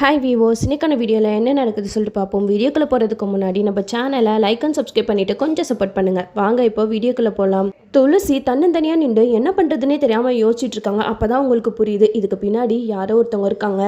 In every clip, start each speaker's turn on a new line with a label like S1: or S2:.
S1: Hi வீவோஸ் இன்னைக்கான வீடியோவில் என்ன நடக்குது சொல்லிட்டு பார்ப்போம். வீடியோக்குள்ளே போகிறதுக்கு முன்னாடி நம்ம சேனலை லைக் அண்ட் சப்ஸ்கிரைப் பண்ணிவிட்டு கொஞ்சம் சப்போர்ட் பண்ணுங்கள் வாங்க இப்போ வீடியோக்குள்ளே போகலாம் துளசி தன்னந்தனியாக நின்று என்ன பண்ணுறதுனே தெரியாமல் யோசிச்சுட்டு இருக்காங்க. அப்போ தான் உங்களுக்கு புரியுது. இதுக்கு பின்னாடி யாரோ ஒருத்தவங்க இருக்காங்க.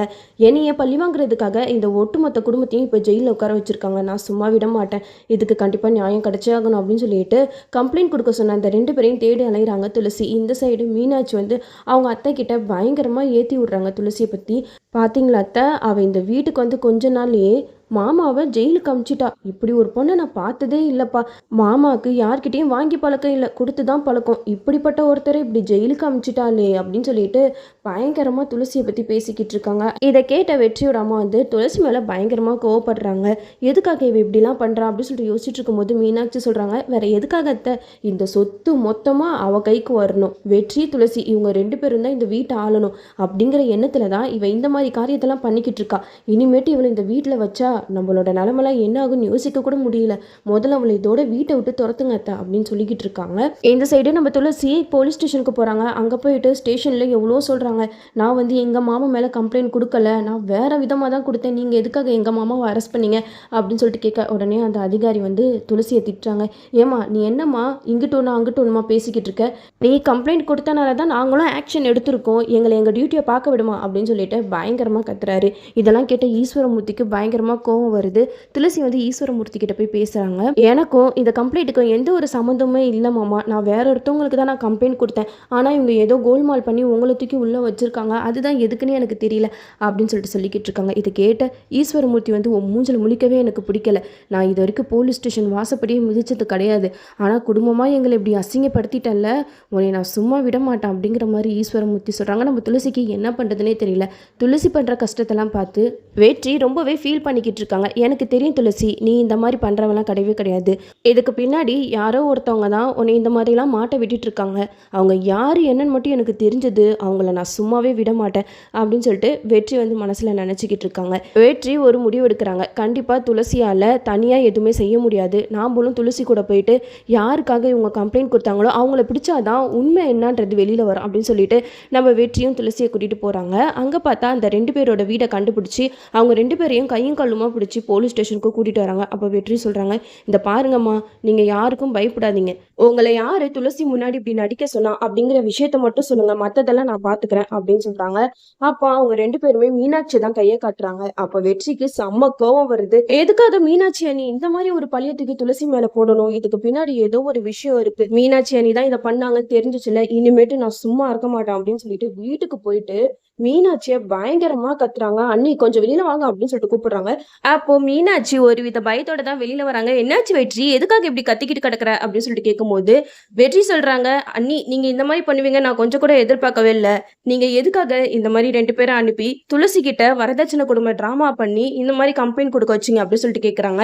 S1: என்னைய பழி வாங்குறதுக்காக இந்த ஒட்டுமொத்த குடும்பத்தையும் இப்போ ஜெயிலில் உட்கார வச்சுருக்காங்க. நான் சும்மா விட மாட்டேன். இதுக்கு கண்டிப்பாக நியாயம் கிடச்சே ஆகணும் அப்படின்னு சொல்லிட்டு கம்ப்ளைண்ட் கொடுக்க சொன்ன அந்த ரெண்டு பேரையும் தேடி அலைகிறாங்க துளசி. இந்த சைடு மீனாட்சி வந்து அவங்க அத்தை கிட்ட பயங்கரமாக ஏற்றி விட்றாங்க துளசியை பற்றி பார்த்தீங்களா அத்தை? அவள் இந்த வீட்டுக்கு வந்து கொஞ்ச நாள்லயே மாமாவை ஜெயிலுக்கு அமிச்சிட்டா. இப்படி ஒரு பொண்ணை நான் பார்த்ததே இல்லைப்பா. மாமாவுக்கு யார்கிட்டயும் வாங்கி பழக்கம் இல்லை. கொடுத்து தான் பழக்கம். இப்படிப்பட்ட ஒருத்தரை இப்படி ஜெயிலுக்கு அமிச்சிட்டாளே அப்படின்னு சொல்லிட்டு பயங்கரமாக துளசியை பற்றி பேசிக்கிட்டு இருக்காங்க இதை கேட்ட வெற்றியோட அம்மா வந்து துளசி மேலே பயங்கரமாக கோவப்படுறாங்க. எதுக்காக இவ இப்படிலாம் பண்ணுறா அப்படின்னு சொல்லிட்டு யோசிச்சுட்டு இருக்கும்போது மீனாட்சி சொல்கிறாங்க வேற எதுக்காகத்தை இந்த சொத்து மொத்தமாக அவ கைக்கு வரணும். வெற்றி துளசி இவங்க ரெண்டு பேரும் தான் இந்த வீட்டை ஆளணும். அப்படிங்கிற எண்ணத்தில் தான் இவன் இந்த மாதிரி காரியத்தெல்லாம் பண்ணிக்கிட்டு இருக்கா இனிமேட்டு இவளை இந்த வீட்டில் வச்சா நம்மளோட நிலமெல்லாம் என்ன ஆகும்னு யோசிக்க கூட முடியல. முதல்ல அவளை இதோட வீட்டை விட்டு துரத்துங்க அத்தை அப்படின்னு சொல்லிக்கிட்டு இருக்காங்க இந்த சைடு நம்ம துளசி போலீஸ் ஸ்டேஷனுக்கு போகிறாங்க அங்கே போயிட்டு ஸ்டேஷனில் எவ்வளோ சொல்கிறாங்க நான் வந்து எங்கள் மாமா மேலே கம்ப்ளைண்ட் கொடுக்கல. நான் வேறு விதமாக தான் கொடுத்தேன். நீங்கள் எதுக்காக எங்கள் மாமாவை அரெஸ்ட் பண்ணீங்க? அப்படின்னு சொல்லிட்டு கேட்க உடனே அந்த அதிகாரி வந்து துளசியை திட்டுறாங்க. ஏமா நீ என்னம்மா இங்கிட்டு ஒன்று அங்கிட்டு ஒன்றுமா பேசிக்கிட்டு இருக்க? நீ கம்ப்ளைண்ட் கொடுத்தனால தான் நாங்களும் ஆக்ஷன் எடுத்திருக்கோம். எங்களை எங்கள் டியூட்டியை பார்க்க விடுமா? அப்படின்னு சொல்லிட்டு பயங்கரமாக கத்துறாரு. இதெல்லாம் கேட்ட ஈஸ்வரமூர்த்திக்கு பயங்கரமாக கோவம் வருது. துளசி வந்து ஈஸ்வரமூர்த்தி கிட்ட போய் பேசுகிறாங்க எனக்கும் இந்த கம்ப்ளைண்ட்டுக்கும் எந்த ஒரு சம்மந்தமே இல்லை மாமா. நான் வேற ஒருத்தவங்களுக்கு தான் நான் கம்ப்ளைண்ட் கொடுத்தேன். ஆனால் இவங்க ஏதோ கோல்மால் பண்ணி உங்களை தூக்கி உள்ளே வச்சுருக்காங்க. அதுதான் எதுக்குன்னு எனக்கு தெரியல அப்படின்னு சொல்லிட்டு சொல்லிக்கிட்டு இருக்காங்க. இதை கேட்ட ஈஸ்வரமூர்த்தி வந்து உன் மூஞ்சில் முழிக்கவே எனக்கு பிடிக்கல. நான் இது வரைக்கும் போலீஸ் ஸ்டேஷன் வாசப்படியே மிதிச்சது கிடையாது. ஆனால் குடும்பமாக எங்களை இப்படி அசிங்கப்படுத்திட்டல உன்னை நான் சும்மா விட மாட்டேன் அப்படிங்கிற மாதிரி ஈஸ்வரமூர்த்தி சொல்கிறாங்க நம்ம துளசிக்கு என்ன பண்ணுறதுனே தெரியல. துளசி பண்ணுற கஷ்டத்தெல்லாம் பார்த்து வெற்றி ரொம்பவே ஃபீல் பண்ணிக்கிட்டு இருக்காங்க. எனக்கு தெரியும் துளசி நீ இந்த மாதிரி பண்ணுறவெல்லாம் கிடையவே கிடையாது. இதுக்கு பின்னாடி யாரோ ஒருத்தவங்க தான் உன்னை இந்த மாதிரிலாம் மாட்ட விட்டுட்டு இருக்காங்க. அவங்க யார் என்னன்னு மட்டும் எனக்கு தெரிஞ்சது. அவங்கள நான் சும்மாவே விட மாட்டேன் அப்படின்னு சொல்லிட்டு வெற்றி வந்து மனசில் நினச்சிக்கிட்டு இருக்காங்க. வெற்றி ஒரு முடிவு எடுக்கிறாங்க. கண்டிப்பாக துளசியால் தனியாக எதுவுமே செய்ய முடியாது. நாம்பளும் துளசி கூட போயிட்டு யாருக்காக இவங்க கம்ப்ளைண்ட் கொடுத்தாங்களோ அவங்கள பிடிச்சாதான் உண்மை என்னன்றது வெளியில் வரும் அப்படின்னு சொல்லிட்டு நம்ம வெற்றியும் துளசியை கூட்டிகிட்டு போகிறாங்க அங்கே பார்த்தா அந்த ரெண்டு பேரோட வீடை கண்டுபிடிச்சி அவங்க ரெண்டு பேரையும் கையும் கல்லுமா பிடிச்சி போலீஸ் ஸ்டேஷனுக்கு கூட்டிகிட்டு வராங்க. அப்போ வெற்றி சொல்கிறாங்க இந்த பாருங்கம்மா நீங்கள் யாருக்கும் பயப்படாதீங்க. உங்களை யார் துளசி முன்னாடி இப்படி நடிக்க சொன்னா அப்படிங்கிற விஷயத்த மட்டும் சொல்லுங்கள் மற்றதெல்லாம் நான் பார்த்துக்கிறேன் அப்படின்னு சொல்றாங்க. அப்போ அவங்க ரெண்டு பேருமே மீனாட்சி தான் கையை காட்டுறாங்க. அப்ப வெற்றிக்கு செம்ம கோவம் வருது. எதுக்காக மீனாட்சி அணி இந்த மாதிரி ஒரு பழியத்துக்கு துளசி மேல போடணும்? இதுக்கு பின்னாடி ஏதோ ஒரு விஷயம் இருக்கு. மீனாட்சி அணி தான் இதை பண்ணாங்கன்னு தெரிஞ்சிச்சுல இனிமேட்டு நான் சும்மா இருக்க மாட்டேன் அப்படின்னு சொல்லிட்டு வீட்டுக்கு போயிட்டு மீனாட்சியை பயங்கரமா கத்துறாங்க. அண்ணி கொஞ்சம் வெளியில வாங்க அப்படின்னு சொல்லிட்டு கூப்பிடுறாங்க. அப்போ மீனாட்சி ஒரு வித பயத்தோட தான் வெளியில வராங்க. என்னாச்சு வெற்றி? எதுக்காக இப்படி கத்திக்கிட்டு கிடக்குற? அப்படின்னு சொல்லிட்டு கேட்கும்போது வெற்றி சொல்றாங்க அண்ணி நீங்க இந்த மாதிரி பண்ணுவீங்க நான் கொஞ்சம் கூட எதிர்பார்க்கவே இல்லை. நீங்க எதுக்காக இந்த மாதிரி ரெண்டு பேரை அனுப்பி துளசி கிட்ட வரதட்சணை குடும்ப டிராமா பண்ணி இந்த மாதிரி கம்ப்ளைண்ட் கொடுக்க வச்சிங்க? அப்படின்னு சொல்லிட்டு கேட்குறாங்க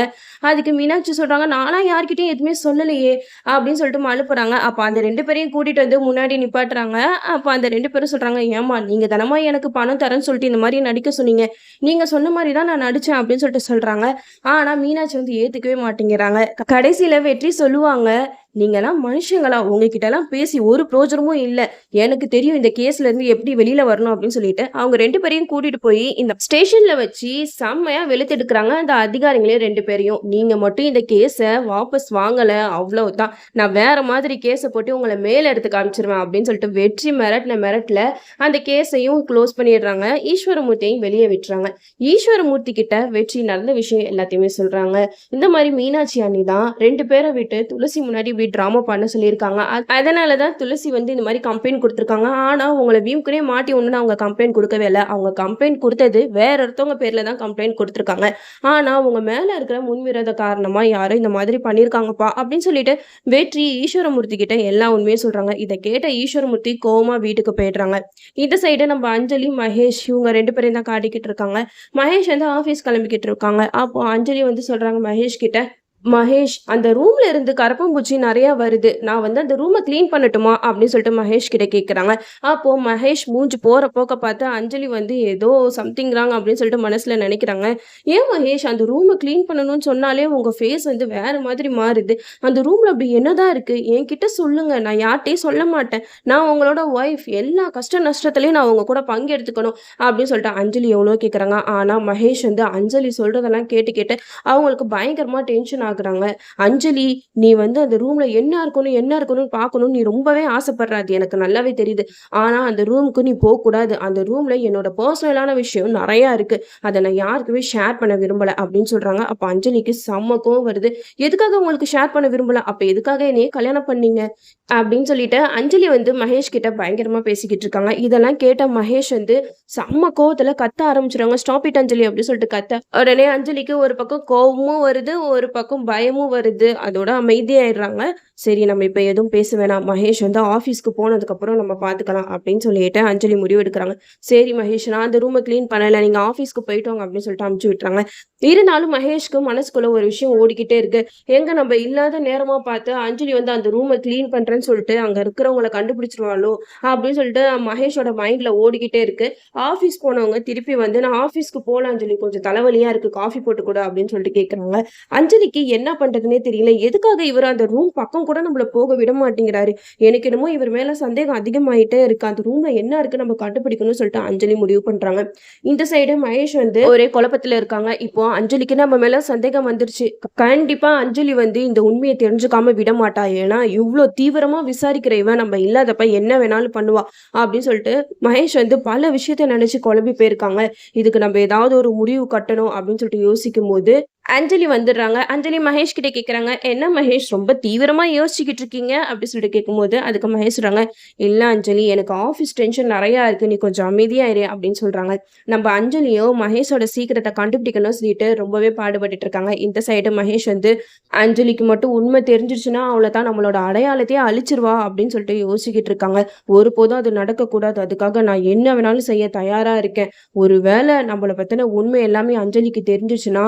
S1: அதுக்கு மீனாட்சி சொல்றாங்க நானா யார்கிட்டயும் எதுவுமே சொல்லலையே அப்படின்னு சொல்லிட்டு மழுப்புறாங்க அப்போ அந்த ரெண்டு பேரையும் கூட்டிட்டு வந்து முன்னாடி நிப்பாட்டுறாங்க. அப்போ அந்த ரெண்டு பேரும் சொல்றாங்க ஏமா நீங்க தனமா எனக்கு பணம் தரேன்னு சொல்லிட்டு இந்த மாதிரி நடிக்க சொன்னீங்க. நீங்க சொன்ன மாதிரி தான் நான் நடிச்சேன் அப்படின்னு சொல்லிட்டு சொல்றாங்க. ஆனா மீனாட்சி வந்து ஏத்துக்கவே மாட்டேங்கிறாங்க. கடைசியில் கடைசியில வெற்றி சொல்லுவாங்க. நீங்களாம் மனுஷங்களா? உங்ககிட்டலாம் பேசி ஒரு பிரோஜனமும் இல்லை. எனக்கு தெரியும் இந்த கேஸ்ல இருந்து எப்படி வெளியில வரணும் அப்படின்னு சொல்லிட்டு. அவங்க ரெண்டு பேரையும் கூட்டிட்டு போய் இந்த ஸ்டேஷன்ல வச்சு செம்மையா வெளுத்தெடுக்கிறாங்க அந்த அதிகாரிங்களே ரெண்டு பேரையும். நீங்க மட்டும் இந்த கேஸை வாபஸ் வாங்கல அவ்வளவுதான். நான் வேற மாதிரி கேஸை போட்டு உங்களை மேல எடுத்து காமிச்சிருவேன் அப்படின்னு சொல்லிட்டு வெற்றி மிரட்டின மிரட்டில் அந்த கேஸையும் க்ளோஸ் பண்ணிடுறாங்க. ஈஸ்வரமூர்த்தியையும் வெளியே விட்டுறாங்க. ஈஸ்வரமூர்த்தி கிட்ட வெற்றி நடந்த விஷயம் எல்லாத்தையுமே சொல்றாங்க. இந்த மாதிரி மீனாட்சி அண்ணி தான் ரெண்டு பேரை விட்டு துளசி முன்னாடி இப்படி ட்ராமா பண்ண சொல்லியிருக்காங்க. அதனால தான் துளசி வந்து இந்த மாதிரி கம்ப்ளைண்ட் கொடுத்துருக்காங்க. ஆனால் உங்களை வீம்குனே மாட்டி ஒன்று அவங்க கம்ப்ளைண்ட் கொடுக்கவே இல்லை. அவங்க கம்ப்ளைண்ட் கொடுத்தது வேற ஒருத்தவங்க பேரில் தான் கம்ப்ளைண்ட் கொடுத்துருக்காங்க. ஆனால் உங்கள் மேலே இருக்கிற முன்விரோத காரணமாக யாரும் இந்த மாதிரி பண்ணியிருக்காங்கப்பா அப்படின்னு சொல்லிட்டு வெற்றி ஈஸ்வரமூர்த்தி கிட்ட எல்லா உண்மையும் சொல்கிறாங்க இதை கேட்ட ஈஸ்வரமூர்த்தி கோமா வீட்டுக்கு போயிடுறாங்க. இந்த சைடு நம்ம அஞ்சலி மகேஷ் இவங்க ரெண்டு பேரையும் தான் காட்டிக்கிட்டு இருக்காங்க. மகேஷ் வந்து ஆஃபீஸ் கிளம்பிக்கிட்டு இருக்காங்க. அப்போ அஞ்சலி வந்து சொல்கிறாங்க மகேஷ் கிட்ட மகேஷ் அந்த ரூம்ல இருந்து கரப்பான்பூச்சி நிறைய வருது. நான் வந்து அந்த ரூமை க்ளீன் பண்ணட்டுமா? அப்படின்னு சொல்லிட்டு மகேஷ் கிட்ட கேட்குறாங்க அப்போ மகேஷ் மூஞ்சி போற போக்க பார்த்து அஞ்சலி வந்து ஏதோ சம்திங் அப்படின்னு சொல்லிட்டு மனசுல நினைக்கிறாங்க. ஏன் மகேஷ் அந்த ரூமை க்ளீன் பண்ணணும்னு சொன்னாலே உங்க ஃபேஸ் வந்து வேற மாதிரி மாறுது. அந்த ரூம்ல அப்படி என்னதான் இருக்கு? என்கிட்ட சொல்லுங்க. நான் யார்கிட்டயும் சொல்ல மாட்டேன். நான் உங்களோட ஒய்ஃப் எல்லா கஷ்ட நஷ்டத்துலயும் நான் உங்க கூட பங்கெடுத்துக்கணும். அப்படின்னு சொல்லிட்டு அஞ்சலி எவ்வளோ கேட்குறாங்க ஆனா மகேஷ் வந்து அஞ்சலி சொல்றதெல்லாம் கேட்டு கேட்டு அவங்களுக்கு பயங்கரமா டென்ஷன் ஆகுறாங்க அஞ்சலி நீ வந்து அந்த ரூம்ல என்ன இருக்கணும் என்ன இருக்கணும்னு பார்க்கணும் நீ ரொம்பவே ஆசைப்படுற அது எனக்கு நல்லாவே தெரியுது. ஆனா அந்த ரூமுக்கு நீ போக கூடாது அந்த ரூம்ல என்னோட பர்சனலான விஷயம் நிறைய இருக்கு. அதை நான் யாருக்குமே ஷேர் பண்ண விரும்பல அப்படின்னு சொல்றாங்க. அப்ப அஞ்சலிக்கு செம்ம கோவம் வருது. எதுக்காக உங்களுக்கு ஷேர் பண்ண விரும்பல? அப்ப எதுக்காக என்னையே கல்யாணம் பண்ணீங்க? அப்படின்னு சொல்லிட்டு அஞ்சலி வந்து மகேஷ் கிட்ட பயங்கரமா பேசிக்கிட்டு இருக்காங்க. இதெல்லாம் கேட்ட மகேஷ் வந்து செம்ம கோவத்துல கத்த ஆரம்பிச்சிருவாங்க. ஸ்டாப் இட் அஞ்சலி அப்படின்னு சொல்லிட்டு கத்த. உடனே அஞ்சலிக்கு ஒரு பக்கம் கோவமும் வருது. ஒரு பக்கம் பயமும் வருது அதோட அமைதியாயிடுறாங்க. சரி நம்ம இப்போ எதுவும் பேச வேணாம். மகேஷ் வந்து ஆஃபீஸ்க்கு போனதுக்கப்புறம் நம்ம பார்த்துக்கலாம் அப்படின்னு சொல்லிட்டு அஞ்சலி முடிவு எடுக்கிறாங்க. சரி மகேஷ் நான் அந்த ரூமை க்ளீன் பண்ணலை. நீங்கள் ஆஃபீஸ்க்கு போயிட்டோங்க அப்படின்னு சொல்லிட்டு அமுச்சு விட்டுறாங்க. இருந்தாலும் மகேஷ்க்கு மனசுக்குள்ள ஒரு விஷயம் ஓடிக்கிட்டே இருக்கு. எங்க நம்ம இல்லாத நேரமா பார்த்து அஞ்சலி வந்து அந்த ரூமை க்ளீன் பண்றேன்னு சொல்லிட்டு அங்க இருக்கிறவங்கள கண்டுபிடிச்சிருவாளோ அப்படின்னு சொல்லிட்டு மகேஷோட மைண்ட்ல ஓடிக்கிட்டே இருக்கு. ஆஃபீஸ் போனவங்க திருப்பி வந்து நான் ஆஃபீஸ்க்கு போகலாம் அஞ்சலி கொஞ்சம் தலைவலியா இருக்கு. காஃபி போட்டு கூட அப்படின்னு சொல்லிட்டு கேட்குறாங்க அஞ்சலிக்கு என்ன பண்றதுனே தெரியல. எதுக்காக இவர் அந்த ரூம் பக்கம் கூட நம்மள போக விட மாட்டேங்கிறாரு? எனக்கு என்னமோ இவர் மேல சந்தேகம் அதிகமாயிட்டே இருக்கு. அந்த ரூம்ல என்ன இருக்கு நம்ம கண்டுபிடிக்கணும்னு சொல்லிட்டு அஞ்சலி முடிவு பண்றாங்க. இந்த சைடு மகேஷ் வந்து ஒரே குழப்பத்துல இருக்காங்க. இப்போ அஞ்சலிக்கு நம்ம மேல சந்தேகம் வந்துருச்சு. கண்டிப்பா அஞ்சலி வந்து இந்த உண்மையை தெரிஞ்சுக்காம விட மாட்டா. ஏன்னா இவ்வளோ தீவிரமா விசாரிக்கிற இவன் நம்ம இல்லாதப்ப என்ன வேணாலும் பண்ணுவா அப்படின்னு சொல்லிட்டு மகேஷ் வந்து பல விஷயத்த நினைச்சு குழம்பி போயிருக்காங்க. இதுக்கு நம்ம ஏதாவது ஒரு முடிவு கட்டணும் அப்படின்னு சொல்லிட்டு யோசிக்கும் போது அஞ்சலி வந்துடுறாங்க. அஞ்சலி மகேஷ் கிட்ட கேட்குறாங்க என்ன மகேஷ் ரொம்ப தீவிரமா யோசிச்சுக்கிட்டு இருக்கீங்க? அப்படின்னு சொல்லிட்டு கேட்கும்போது அதுக்கு மகேஷ் சொல்கிறாங்க இல்ல அஞ்சலி எனக்கு ஆஃபீஸ் டென்ஷன் நிறையா இருக்கு நீ கொஞ்சம் அமைதியா இரு அப்படின்னு சொல்றாங்க. நம்ம அஞ்சலியோ மகேஷோட சீக்கிரத்தை கண்டுபிடிக்கணும்னு சொல்லிட்டு ரொம்பவே பாடுபட்டுட்டு இருக்காங்க. இந்த சைடு மகேஷ் வந்து அஞ்சலிக்கு மட்டும் உண்மை தெரிஞ்சிருச்சுன்னா அவளை தான் நம்மளோட அடையாளத்தையே அழிச்சிருவா அப்படின்னு சொல்லிட்டு யோசிக்கிட்டு இருக்காங்க. ஒருபோதும் அது நடக்கக்கூடாது. அதுக்காக நான் என்ன வேணாலும் செய்ய தயாரா இருக்கேன். ஒரு வேளை நம்மளை பத்தின உண்மை எல்லாமே அஞ்சலிக்கு தெரிஞ்சிச்சுன்னா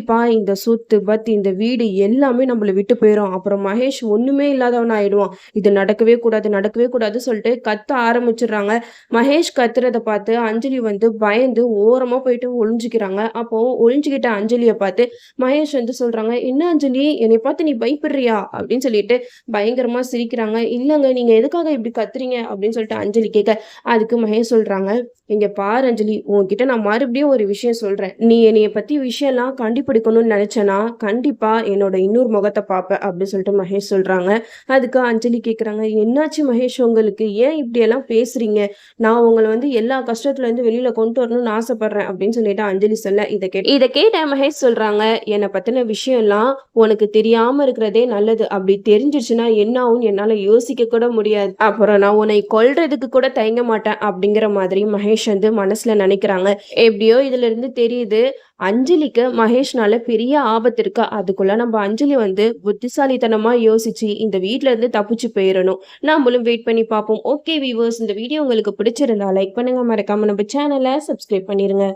S1: கண்டிப்பாக இந்த சொத்து பத் இந்த வீடு எல்லாமே நம்மளை விட்டு போயிடும் அப்புறம் மகேஷ் ஒண்ணுமே இல்லாதவன் ஆயிடுவான். இது நடக்கவே கூடாது நடக்கவே கூடாதுன்னு சொல்லிட்டு கத்த ஆரம்பிச்சிடுறாங்க. மகேஷ் கத்துறதை பார்த்து அஞ்சலி வந்து பயந்து ஓரமா போயிட்டு ஒளிஞ்சுக்கிறாங்க. அப்போ ஒளிஞ்சுக்கிட்ட அஞ்சலியை பார்த்து மகேஷ் வந்து சொல்றாங்க என்ன அஞ்சலி? என்னை பார்த்து நீ பயப்படுறியா? அப்படின்னு சொல்லிட்டு பயங்கரமா சிரிக்கிறாங்க. இல்லைங்க நீங்க எதுக்காக இப்படி கத்துறீங்க? அப்படின்னு சொல்லிட்டு அஞ்சலி கேட்க அதுக்கு மகேஷ் சொல்றாங்க இங்கே பாரு அஞ்சலி உன்கிட்ட நான் மறுபடியும் ஒரு விஷயம் சொல்கிறேன் நீ என்னைய பற்றி விஷயம்லாம் கண்டுபிடிக்கணும்னு நினச்சேன்னா கண்டிப்பாக என்னோட இன்னொரு முகத்தை பார்ப்பேன் அப்படின்னு சொல்லிட்டு மகேஷ் சொல்கிறாங்க அதுக்கு அஞ்சலி கேட்குறாங்க என்னாச்சு மகேஷ் உங்களுக்கு? ஏன் இப்படியெல்லாம் பேசுகிறீங்க நான் உங்களை வந்து எல்லா கஷ்டத்துலேருந்து வெளியில் கொண்டு வரணும்னு ஆசைப்பட்றேன். அப்படின்னு சொல்லிட்டு அஞ்சலி சொல்ல இதை கேட்டு இதை கேட்ட மகேஷ் சொல்கிறாங்க என்னை பற்றின விஷயம்லாம் உனக்கு தெரியாமல் இருக்கிறதே நல்லது. அப்படி தெரிஞ்சிச்சுன்னா என்ன ஆகும் என்னால் யோசிக்க கூட முடியாது. அப்புறம் நான் உன்னை கொல்றதுக்கு கூட தயங்க மாட்டேன். அப்படிங்கிற மாதிரி மகேஷ் வந்து மனசுல நினைக்கிறாங்க. எப்படியோ இதுல இருந்து தெரியுது அஞ்சலிக்கு மகேஷ்னால பெரிய ஆபத்து இருக்கு. அதுக்குள்ள நம்ம அஞ்சலி வந்து புத்திசாலித்தனமா யோசிச்சு இந்த வீட்ல இருந்து தப்பிச்சு போயிடணும் நாமளும் வெயிட் பண்ணி பார்ப்போம். ஓகே வீவர்ஸ் இந்த வீடியோ உங்களுக்கு பிடிச்சிருந்தா லைக் பண்ணுங்க. மறக்காம நம்ம சேனலை சப்ஸ்கிரைப் பண்ணிருங்க.